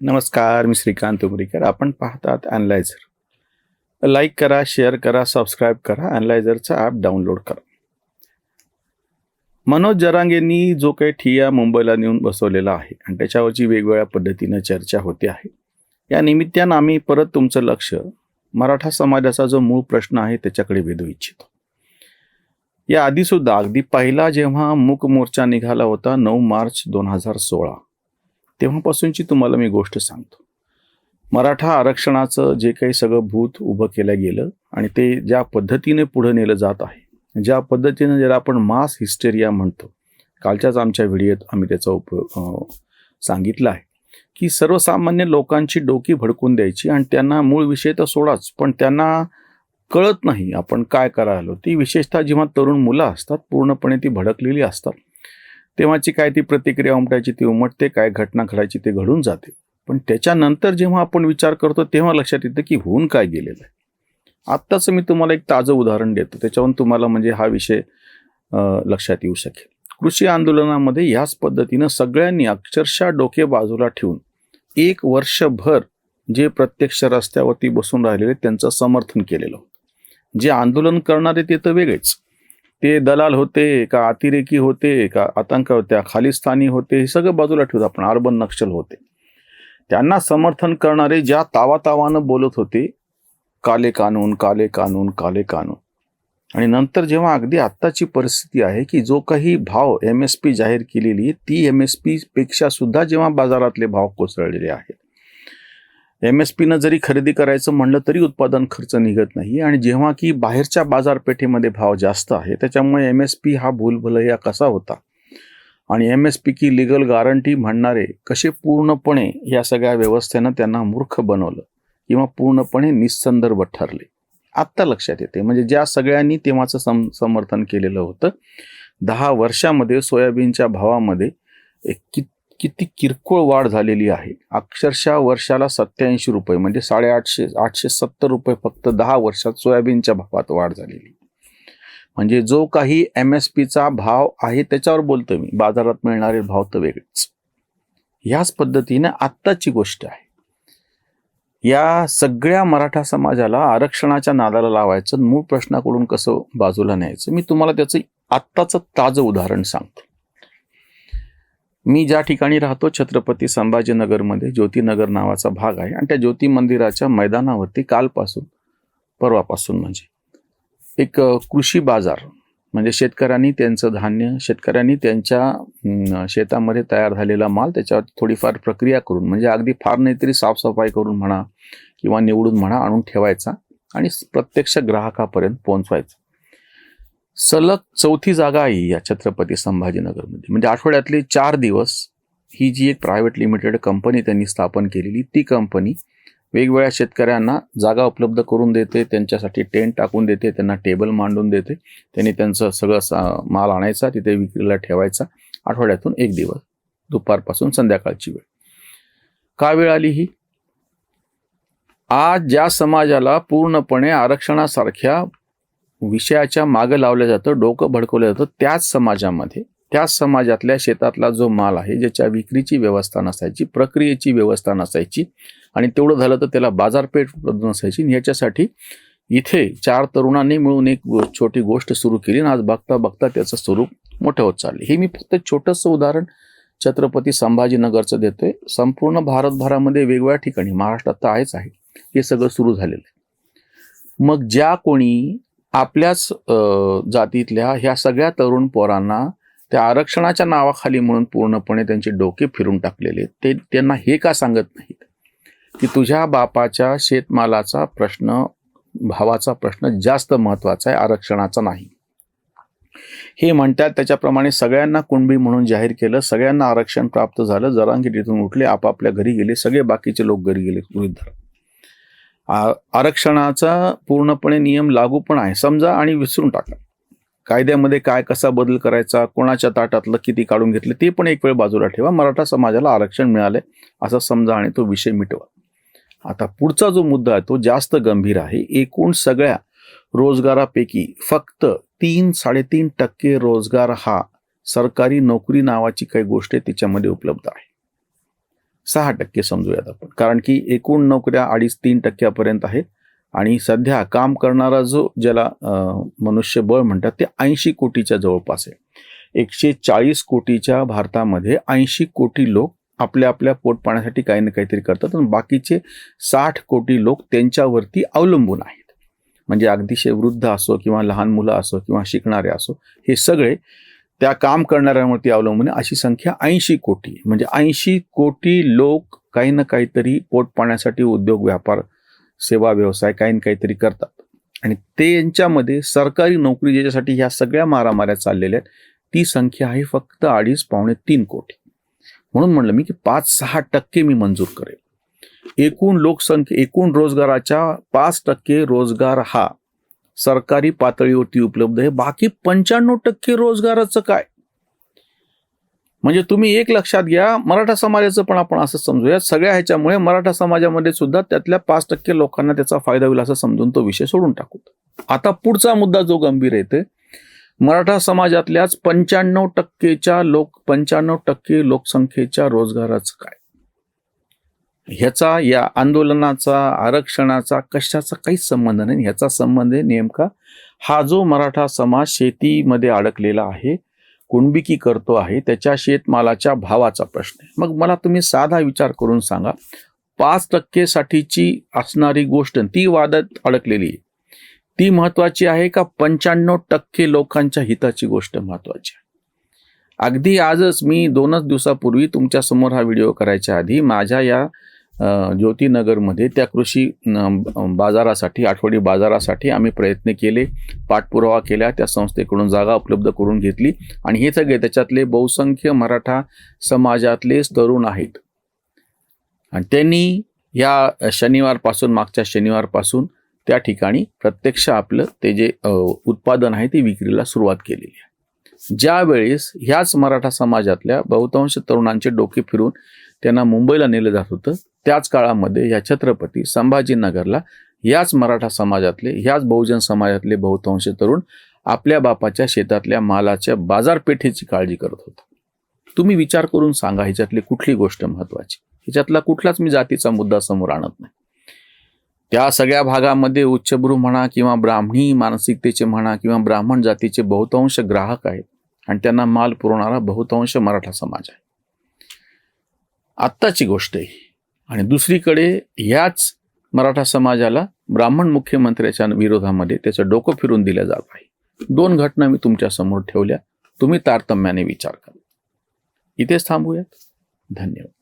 नमस्कार मी श्रीकांत उमरीकर. आपण पाहतात अनलायझर लाईक करा शेअर करा सबस्क्राईब करा. अनलायझरचं ॲप डाउनलोड करा. मनोज जरांगेंनी जो काही ठिया मुंबईला नेऊन बसवलेला आहे आणि त्याच्यावरची वेगवेगळ्या पद्धतीनं चर्चा होते आहे. या निमित्तानं आम्ही परत तुमचं लक्ष मराठा समाजाचा जो मूळ प्रश्न आहे त्याच्याकडे वेधू इच्छितो. या आधीसुद्धा अगदी पहिला जेव्हा मूक मोर्चा निघाला होता नऊ मार्च दोन हजार सोळा. तेव्हापासूनची तुम्हाला मी गोष्ट सांगतो. मराठा आरक्षणाचं जे काही सगळं भूत उभं केलं गेलं आणि ते ज्या पद्धतीने पुढं नेलं जात आहे ज्या पद्धतीनं ज्याला आपण मास हिस्टेरिया म्हणतो कालच्याच आमच्या व्हिडिओत आम्ही त्याचा उपयोग सांगितलं सांगितला आहे की सर्वसामान्य लोकांची डोकी भडकून द्यायची आणि त्यांना मूळ विषय तर सोडाच पण त्यांना कळत नाही आपण काय करायलो ती विशेषतः जेव्हा तरुण मुलं असतात पूर्णपणे ती भडकलेली असतात. तेव्हाची काय ती प्रतिक्रिया उमटायची ती उमटते काय घटना घडायची ते घडून जाते. पण त्याच्यानंतर जेव्हा आपण विचार करतो तेव्हा लक्षात येतं की होऊन काय गेलेलं आहे. आत्ताच मी तुम्हाला एक ताजं उदाहरण देतो. त्याच्यावरून तुम्हाला म्हणजे हा विषय लक्षात येऊ शकेल. कृषी आंदोलनामध्ये ह्याच पद्धतीनं सगळ्यांनी अक्षरशः डोके बाजूला ठेवून एक वर्षभर जे प्रत्यक्ष रस्त्यावरती बसून राहिलेले त्यांचं समर्थन केलेलं होतं. जे आंदोलन करणारे ते तर वेगळेच. ते दलाल होते का अतिरेकी होते का आतंक होत्या खालिस्तानी होते हे सगळं बाजूला ठेवतो आपण. अर्बन नक्षल होते. त्यांना समर्थन करणारे ज्या तावातावानं बोलत होते काले कानून काले कानून काले कानून. आणि नंतर जेव्हा अगदी आत्ताची परिस्थिती आहे की जो काही भाव एम एस पी जाहीर केलेली आहे ती एम एस पी पेक्षा सुद्धा जेव्हा बाजारातले भाव कोसळलेले आहेत एम एस पीनं जरी खरेदी करायचं म्हणलं तरी उत्पादन खर्च निघत नाही. आणि जेव्हा की बाहेरच्या बाजारपेठेमध्ये भाव जास्त आहे त्याच्यामुळे एम एस पी हा भूलभलया कसा होता? आणि एम एस पी की लिगल गॅरंटी म्हणणारे कसे पूर्णपणे या सगळ्या व्यवस्थेनं त्यांना मूर्ख बनवलं किंवा पूर्णपणे निसंदर्भ ठरले? आत्ता लक्षात येते. म्हणजे ज्या सगळ्यांनी तेव्हाचं सम समर्थन केलेलं होतं दहा वर्षामध्ये सोयाबीनच्या भावामध्ये एक कित किती किरकोळ वाढ झालेली आहे. अक्षरशः वर्षाला सत्याऐंशी रुपये म्हणजे साडेआठशे आठशे सत्तर रुपये फक्त दहा वर्षात सोयाबीनच्या भावात वाढ झालेली. म्हणजे जो काही एम एस पीचा भाव आहे त्याच्यावर बोलतो मी. बाजारात मिळणारे भाव तर वेगळेच. ह्याच पद्धतीने आत्ताची गोष्ट आहे. या सगळ्या मराठा समाजाला आरक्षणाच्या नादाला लावायचं मूळ प्रश्नाकडून कसं बाजूला न्यायचं मी तुम्हाला त्याचं आत्ताचं ताजं उदाहरण सांगतो. मी ज्या ठिकाणी राहतो छत्रपती संभाजीनगरमध्ये ज्योतिनगर नावाचा भाग आहे आणि त्या ज्योती मंदिराच्या मैदानावरती कालपासून परवापासून म्हणजे एक कृषी बाजार म्हणजे शेतकऱ्यांनी त्यांचं धान्य शेतकऱ्यांनी त्यांच्या शेतामध्ये तयार झालेला माल त्याच्यावर थोडीफार प्रक्रिया करून म्हणजे अगदी फार नाही तरी साफसफाई करून म्हणा किंवा निवडून म्हणा आणून ठेवायचा आणि प्रत्यक्ष ग्राहकापर्यंत पोहोचवायचा. सलग चौथी जागा आहे या छत्रपती संभाजीनगरमध्ये. म्हणजे आठवड्यातले चार दिवस ही जी एक प्रायव्हेट लिमिटेड कंपनी त्यांनी स्थापन केलेली ती कंपनी वेगवेगळ्या शेतकऱ्यांना जागा उपलब्ध करून देते त्यांच्यासाठी टेंट टाकून देते त्यांना टेबल मांडून देते त्यांनी त्यांचं सगळं सा- माल आणायचा तिथे विक्रीला ठेवायचा आठवड्यातून एक दिवस दुपारपासून संध्याकाळची वेळ. का वेळ आली ही? आज ज्या समाजाला पूर्णपणे आरक्षणासारख्या विषयाच्या मागं लावलं जातं डोकं भडकवलं जातं त्याच समाजामध्ये. त्याच समाजातल्या शेतातला जो माल आहे ज्याच्या विक्रीची व्यवस्था नसायची प्रक्रियेची व्यवस्था नसायची आणि तेवढं झालं तर त्याला बाजारपेठ उपलब्ध नसायची ह्याच्यासाठी इथे चार तरुणांनी मिळून एक छोटी गोष्ट सुरू केली आणि आज बघता बघता त्याचं स्वरूप मोठं होत चाललं हे मी फक्त छोटंसं उदाहरण छत्रपती संभाजीनगरचं देतोय. संपूर्ण भारतभरामध्ये वेगवेगळ्या ठिकाणी महाराष्ट्रात तर आहेच आहे. हे सगळं सुरू झालेलं आहे. मग ज्या कोणी आपल्याच जातीतल्या ह्या सगळ्या तरुण पोरांना त्या आरक्षणाच्या नावाखाली म्हणून पूर्णपणे त्यांचे डोके फिरून टाकलेले ते त्यांना हे का सांगत नाहीत? की तुझ्या बापाच्या शेतमालाचा प्रश्न भावाचा प्रश्न जास्त महत्त्वाचा आहे आरक्षणाचा नाही. हे म्हणतात त्याच्याप्रमाणे सगळ्यांना कुणबी म्हणून जाहीर केलं सगळ्यांना आरक्षण प्राप्त झालं जरांगी तिथून उठले आपापल्या घरी गेले सगळे बाकीचे लोक घरी गेले गृहित धरा आरक्षणाचा पूर्णपणे नियम लागू पण आहे. समजा आणि विसरून टाका. कायद्यामध्ये काय कसा बदल करायचा कोणाच्या ताटातलं किती काढून घेतलं ते पण एक वेळ बाजूला ठेवा. मराठा समाजाला आरक्षण मिळाले असं समजा आणि तो विषय मिटवा. आता पुढचा जो मुद्दा आहे तो जास्त गंभीर आहे. एकूण सगळ्या रोजगारापैकी फक्त तीन साडेतीन टक्के रोजगार हा सरकारी नोकरी नावाची काही गोष्ट आहे तिच्यामध्ये उपलब्ध आहे. सहा टक्के समजूयात आपण. कारण की एकूण नोकऱ्या अडीच तीन टक्क्यापर्यंत आहेत आणि सध्या काम करणारा जो ज्याला मनुष्यबळ म्हणतात ते ऐंशी कोटीच्या जवळपास आहे. एकशे चाळीस कोटीच्या भारतामध्ये ऐंशी कोटी लोक आपल्या आपल्या पोट पाण्यासाठी काही ना काहीतरी करतात आणि बाकीचे साठ कोटी लोक त्यांच्यावरती अवलंबून आहेत. म्हणजे अगदीशय वृद्ध असो किंवा लहान मुलं असो किंवा शिकणारे असो हे सगळे त्या काम करणाऱ्यांवरती अवलंबून आहे. अशी संख्या ऐंशी कोटी म्हणजे ऐंशी कोटी लोक काही ना काहीतरी पोट पाण्यासाठी उद्योग व्यापार सेवा व्यवसाय काही ना काहीतरी करतात. आणि ते यांच्यामध्ये सरकारी नोकरी ज्याच्यासाठी ह्या सगळ्या मारामाऱ्या चाललेल्या आहेत ती संख्या आहे फक्त अडीच पावणे तीन कोटी. म्हणून म्हणलं मी की पाच सहा टक्के मी मंजूर करेल. एकूण लोकसंख्या एकूण रोजगाराच्या पाच टक्के रोजगार हा सरकारी पातळीवरती उपलब्ध आहे. बाकी पंच्याण्णव टक्के रोजगाराचं काय? म्हणजे तुम्ही एक लक्षात घ्या मराठा समाजाचं पण आपण असं समजूया. सगळ्या ह्याच्यामुळे मराठा समाजामध्ये सुद्धा त्यातल्या पाच टक्के लोकांना त्याचा फायदा होईल असं समजून तो विषय सोडून टाकू. आता पुढचा मुद्दा जो गंभीर येते मराठा समाजातल्याच पंच्याण्णव टक्केच्या लोक पंच्याण्णव टक्के लोकसंख्येच्या रोजगाराचं काय? ह्याचा या आंदोलनाचा आरक्षणाचा कशाचा काहीच संबंध नाही. ह्याचा संबंध आहे नेमका हा जो मराठा समाज शेतीमध्ये अडकलेला आहे कुणबिकी करतो आहे त्याच्या शेतमालाच्या भावाचा प्रश्न आहे. मग मला तुम्ही साधा विचार करून सांगा पाच टक्केसाठीची असणारी गोष्ट ती वादात अडकलेली आहे ती महत्त्वाची आहे का पंच्याण्णव टक्के लोकांच्या हिताची गोष्ट महत्त्वाची आहे? अगदी आजच मी दोनच दिवसापूर्वी तुमच्यासमोर हा व्हिडिओ करायच्या आधी माझ्या या ज्योतीनगरमध्ये त्या कृषी बाजारासाठी आठवडी बाजारासाठी आम्ही प्रयत्न केले पाठपुरावा केला त्या संस्थेकडून जागा उपलब्ध करून घेतली आणि हे सगळे त्याच्यातले बहुसंख्य मराठा समाजातलेच तरुण आहेत. आणि त्यांनी या शनिवारपासून मागच्या शनिवारपासून त्या ठिकाणी प्रत्यक्ष आपलं ते जे उत्पादन आहे ते विक्रीला सुरुवात केलेली आहे. ज्यावेळेस ह्याच मराठा समाजातल्या बहुतांश तरुणांचे डोके फिरून त्यांना मुंबईला नेलं जात होतं त्याच काळामध्ये ह्या छत्रपती संभाजीनगरला याच मराठा समाजातले ह्याच बहुजन समाजातले बहुतांश तरुण आपल्या बापाच्या शेतातल्या मालाच्या बाजारपेठेची काळजी करत होता. तुम्ही विचार करून सांगा ह्याच्यातली कुठली गोष्ट महत्वाची? ह्याच्यातला कुठलाच मी जातीचा मुद्दा समोर आणत नाही. त्या सगळ्या भागामध्ये उच्चभ्रू म्हणा किंवा ब्राह्मणी मानसिकतेचे म्हणा किंवा ब्राह्मण जातीचे बहुतांश ग्राहक आहेत आणि त्यांना माल पुरवणारा बहुतांश मराठा समाज आहे. आत्ताची गोष्ट आहे आणि दुसरीकडे ह्याच मराठा समाजाला ब्राह्मण मुख्यमंत्र्याच्या विरोधामध्ये त्याचं डोकं फिरून दिलं जात आहे. दोन घटना मी तुमच्यासमोर ठेवल्या. तुम्ही तारतम्याने विचार करा. इथेच थांबूयात. धन्यवाद.